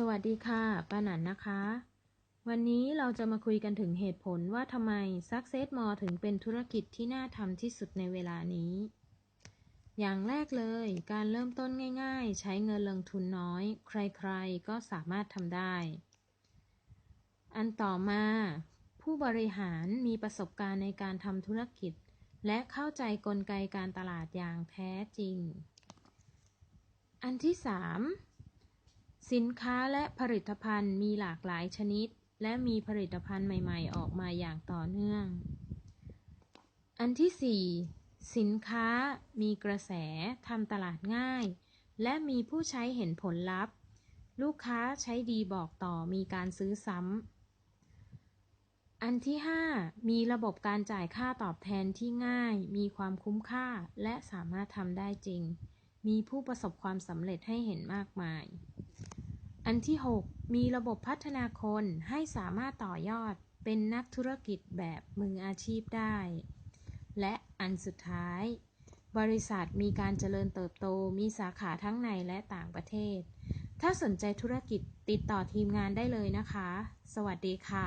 สวัสดีค่ะป้าหนันนะคะ วันนี้เราจะมาคุยกันถึงเหตุผลว่าทำไม Success m o r e ถึงเป็นธุรกิจที่น่าทำที่สุดในเวลานี้ อย่างแรกเลย การเริ่มต้นง่าย ๆ ใช้เงินลงทุนน้อย ใครๆ ก็สามารถทำได้ อันต่อมา ผู้บริหารมีประสบการณ์ในการทำธุรกิจ และเข้าใจกลไกการตลาดอย่างแท้จริง อันที่ 3 สินค้าและผลิตภัณฑ์มีหลากหลายชนิด และมีผลิตภัณฑ์ใหม่ ๆ ออกมาอย่างต่อเนื่อง อันที่ 4 สินค้ามีกระแสทำตลาดง่าย และมีผู้ใช้เห็นผลลัพธ์ ลูกค้าใช้ดีบอกต่อมีการซื้อซ้ำ อันที่ 5 มีระบบการจ่ายค่าตอบแทนที่ง่าย มีความคุ้มค่าและสามารถทำได้จริง มีผู้ประสบความสำเร็จให้เห็นมากมาย อันที่ 6 มีระบบพัฒนาคนให้สามารถต่อยอดเป็นนักธุรกิจแบบมืออาชีพได้ และอันสุดท้าย บริษัทมีการเจริญเติบโตมีสาขาทั้งในและต่างประเทศ ถ้าสนใจธุรกิจติดต่อทีมงานได้เลยนะคะ สวัสดีค่ะ